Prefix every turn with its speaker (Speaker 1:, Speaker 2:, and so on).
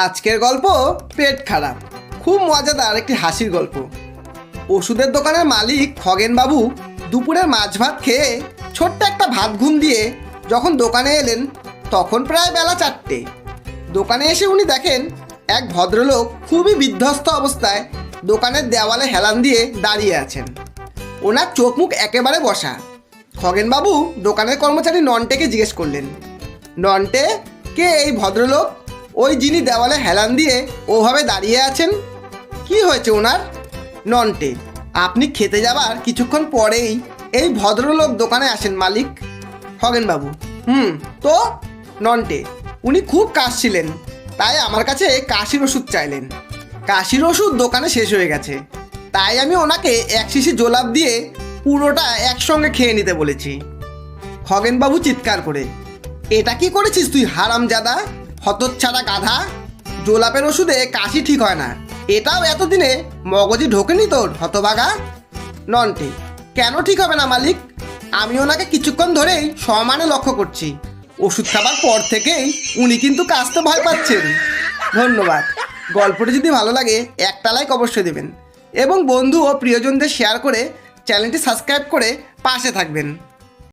Speaker 1: আজকের গল্প পেট খারাপ। খুব মজাদার একটি হাসির গল্প। ওষুধের দোকানের মালিক খগেনবাবু দুপুরের মাছ ভাত খেয়ে ছোট্ট একটা ভাত ঘুম দিয়ে যখন দোকানে এলেন, তখন প্রায় বেলা চারটে। দোকানে এসে উনি দেখেন, এক ভদ্রলোক খুবই বিধ্বস্ত অবস্থায় দোকানের দেওয়ালে হেলান দিয়ে দাঁড়িয়ে আছেন। ওনার চোখ মুখ একেবারে বসা। খগেনবাবু দোকানের কর্মচারী ননটেকে জিজ্ঞেস করলেন, ননটে, কে এই ভদ্রলোক? ওই যিনি দেওয়ালে হেলান দিয়ে ওভাবে দাঁড়িয়ে আছেন, কি হয়েছে ওনার? ননটে, আপনি খেতে যাবার কিছুক্ষণ পরেই এই ভদ্রলোক দোকানে আসেন, মালিক। খগেনবাবু হুম, তো? ননটে, উনি খুব কাশছিলেন তাই আমার কাছে কাশির ওষুধ চাইলেন। কাশির ওষুধ দোকানে শেষ হয়ে গেছে। তাই আমি ওনাকে এক শিশি জোলাপ দিয়ে পুরোটা একসঙ্গে খেয়ে নিতে বলেছি। খগেনবাবু চিৎকার করে, এটা কি করেছিস তুই হারামজাদা? হতচ্ছাড়া গাধা? জোলাপের ওষুধে কাশি ঠিক হয় না। এটাও এতদিনে মগজে ঢোকেনি তোর হতভাগা ননটে, কেন ঠিক হবে না মালিক? আমি ওনাকে কিছুক্ষণ ধরেই সমানে লক্ষ্য করছি। ওষুধ খাবার পর থেকেই উনি কিন্তু কাশতে ভয় পাচ্ছেন। ধন্যবাদ। গল্পটি যদি ভালো লাগে, একটা লাইক অবশ্যই দেবেন। এবং বন্ধু ও প্রিয়জনদের শেয়ার করে চ্যানেলটি সাবস্ক্রাইব করে পাশে থাকবেন।